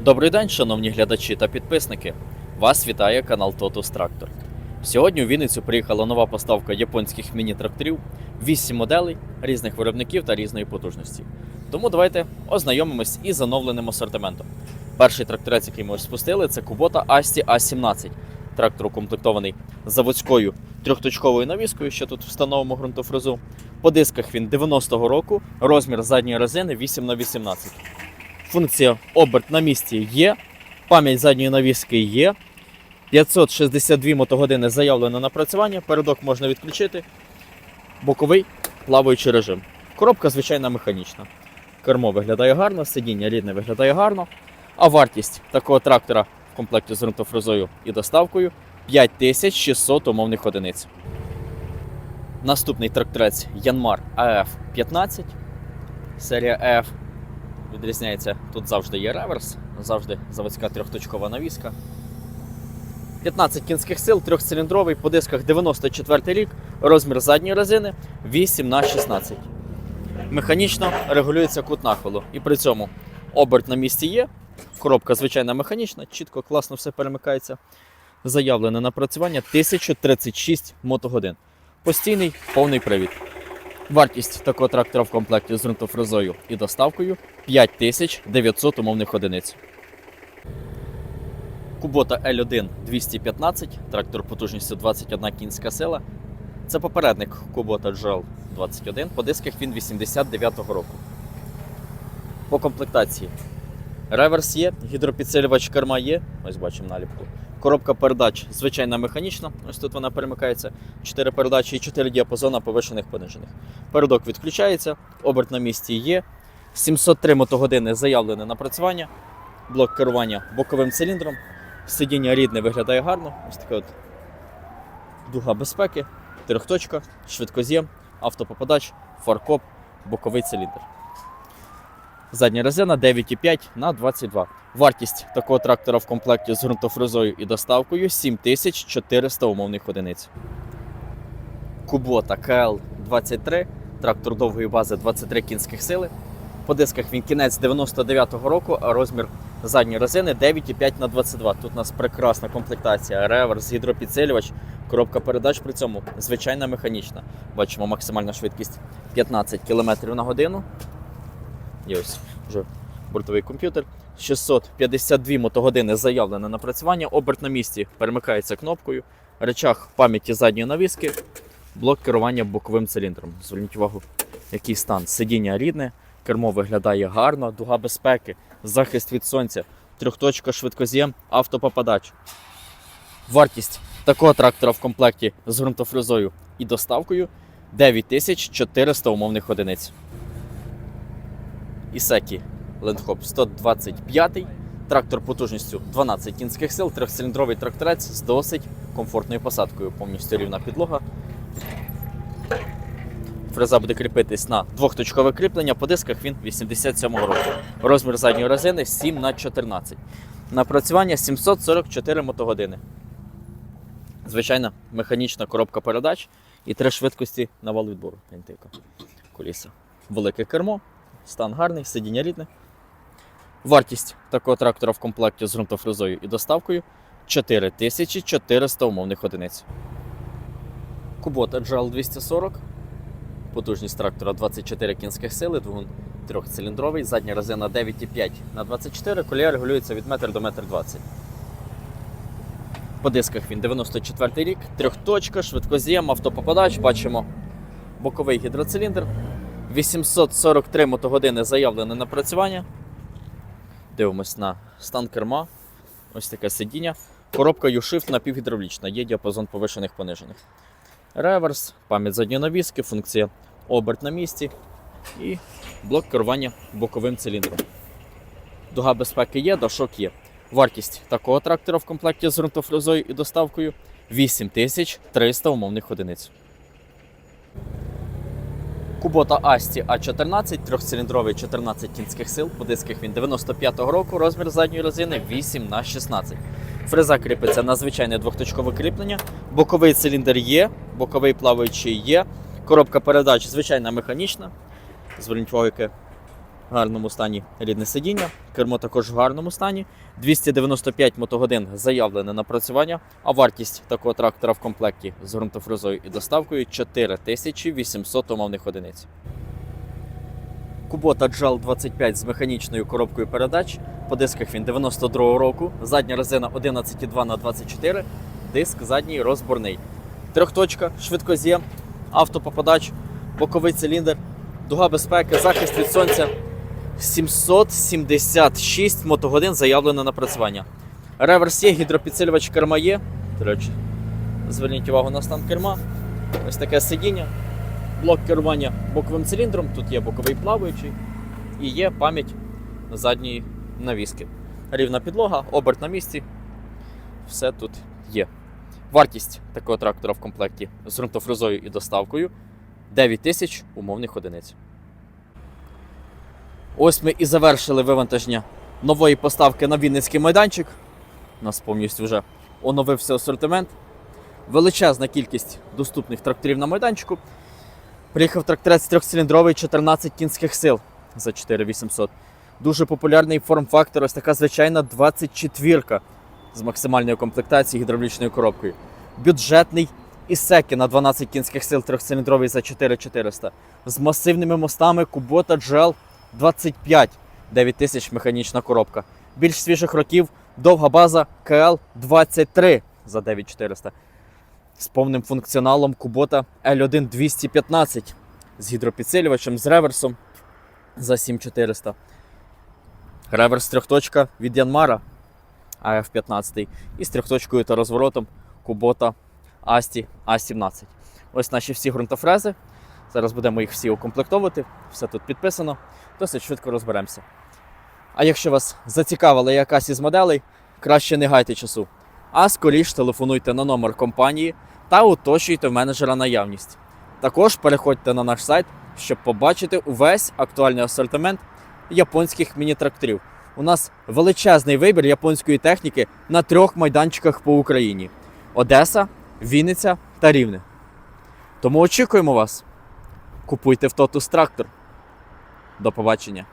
Добрий день, шановні глядачі та підписники. Вас вітає канал Totus Tractor. Сьогодні у Вінницю приїхала нова поставка японських міні-тракторів, 8 моделей різних виробників та різної потужності. Тому давайте ознайомимось із оновленим асортиментом. Перший тракторець, який ми ось спустили, це Kubota Asti A17. Трактор укомплектований заводською трьохточковою навіскою, що тут встановимо ґрунтофрезу. По дисках він 90-го року, розмір задньої резини 8х18. Функція оберт на місці є, пам'ять задньої навіски є. 562 мотогодини заявлено напрацювання, передок можна відключити. Боковий плаваючий режим. Коробка звичайна механічна. Кермо виглядає гарно, сидіння рідне виглядає гарно. А вартість такого трактора в комплекті з ґрунтофрезою і доставкою 5600 умовних одиниць. Наступний тракторець Yanmar AF15. Серія AF відрізняється, тут завжди є реверс, завжди заводська трьохточкова навіска. 15 кінських сил, трьохциліндровий, по дисках 94 рік, розмір задньої резини 8 на 16 Механічно регулюється кут нахилу. І при цьому оберт на місці є. Коробка звичайна механічна, чітко, класно все перемикається. Заявлене напрацювання 1036 мотогодин. Постійний повний привід. Вартість такого трактора в комплекті з ґрунтофрезою і доставкою 5900 умовних одиниць. Kubota L1 215, трактор потужністю 21 кінська сила. Це попередник Kubota GL 21. По дисках він 89-го року. По комплектації. Реверс є, гідропідсилювач керма є. Ось бачимо наліпку. Коробка передач звичайна механічна. Ось тут вона перемикається. 4 передачі і 4 діапазона повишених понижених. Передок відключається, оберт на місці є. 703 мотогодини заявлене напрацювання. Блок керування боковим циліндром. Сидіння рідне виглядає гарно. Ось така от дуга безпеки, трьохточка, швидкоз'єм, автопопадач, фаркоп, боковий циліндр. Задня резина 9,5 на 22. Вартість такого трактора в комплекті з ґрунтофрезою і доставкою 7400 умовних одиниць. Kubota KL23, трактор довгої бази 23 кінських сили. По дисках він кінець 99-го року, а розмір задньої резини 9,5 на 22. Тут у нас прекрасна комплектація, реверс, гідропідсилювач, коробка передач при цьому звичайна механічна. Бачимо максимальна швидкість 15 км на годину. І ось вже бортовий комп'ютер. 652 мотогодини заявлене напрацювання, оберт на місці перемикається кнопкою, речах пам'яті задньої навіски, блок керування боковим циліндром. Зверніть увагу, який стан. Сидіння рідне, кермо виглядає гарно, дуга безпеки, захист від сонця, трьохточка швидкоз'єм, автопопадач. Вартість такого трактора в комплекті з ґрунтофрезою і доставкою 9400 умовних одиниць. Ісекі Лендхоп 125, трактор потужністю 12 кінських сил, трьохциліндровий тракторець з досить комфортною посадкою, повністю рівна підлога. Фреза буде кріпитись на двохточкове кріплення, по дисках він 87 року. Розмір задньої резини 7 на 14 Напрацювання 744 мотогодини. Звичайна механічна коробка передач і три швидкості на вал відбору. Коліса. Велике кермо, стан гарний, сидіння рідне. Вартість такого трактора в комплекті з ґрунтофрезою і доставкою 4400 умовних одиниць. Kubota GL240. Потужність трактора 24 кінських сили, двигун трьохциліндровий, задня резина 9,5 на 24 колія регулюється від 1 до 1,20 м. По дисках він 94 рік, трьохточка, швидкоз'єм, автопопадач, бачимо боковий гідроциліндр. 843 мотогодини заявлене напрацювання. Дивимось на стан керма. Ось таке сидіння. Коробка U-Shift напівгідравлічна, є діапазон повишених понижених. Реверс, пам'ять задньої навіски, функція оберт на місці і блок керування боковим циліндром. Дуга безпеки є, дошок є. Вартість такого трактора в комплекті з ґрунтофрезою і доставкою 8300 умовних одиниць. Kubota Asti A14, трьохциліндровий 14 кінських сил. По дисках він 95-го року, розмір задньої резини 8 на 16 Фреза кріпиться на звичайне двохточкове кріплення. Боковий циліндр є, боковий плаваючий є. Коробка передач звичайна механічна. Зверніть увагу, яке в гарному стані рідне сидіння, кермо також в гарному стані. 295 мотогодин заявлене напрацювання, а вартість такого трактора в комплекті з ґрунтофрезою і доставкою 4800 умовних одиниць. Кубота Джал 25 з механічною коробкою передач. По дисках він 92-го року, задня резина 11,2 на 24 диск задній розборний. Трьохточка, швидкоз'єм, автопопадач, боковий циліндр, дуга безпеки, захист від сонця. 776 мотогодин заявлено на працювання. Реверс є, гідропідсилювач керма є. До речі, зверніть увагу на стан керма. Ось таке сидіння. Блок керування боковим циліндром. Тут є боковий плаваючий і є пам'ять задньої навіски. Рівна підлога, оберт на місці. Все тут є. Вартість такого трактора в комплекті з ґрунтофрезою і доставкою 9 тисяч умовних одиниць. Ось ми і завершили вивантаження нової поставки на Вінницький майданчик. У нас повністю вже оновився асортимент. Величезна кількість доступних тракторів на майданчику. Приїхав тракторець трьохциліндровий 14 кінських сил за 4800. Дуже популярний форм-фактор, ось така звичайна 24 з максимальною комплектацією гідравлічною коробкою. Бюджетний Ісекі на 12 кінських сил трьохциліндровий за 4400. З масивними мостами Kubota GL 25 9000 механічна коробка. Більш свіжих років довга база КЛ 23 за 9400. З повним функціоналом Kubota L1 215 з гідропідсилювачем, з реверсом за 7400. Реверс трьохточка від Янмара AF15 і з трьохточкою та розворотом Kubota Asti A17. Ось наші всі ґрунтофрези. Зараз будемо їх всі укомплектовувати. Все тут підписано. Досить швидко розберемося. А якщо вас зацікавила якась із моделей, краще не гайте часу. А скоріш телефонуйте на номер компанії та уточнюйте в менеджера наявність. Також переходьте на наш сайт, щоб побачити увесь актуальний асортимент японських міні-тракторів. У нас величезний вибір японської техніки на трьох майданчиках по Україні: Одеса, Вінниця та Рівне. Тому очікуємо вас. Купуйте в Тотус трактор. До побачення.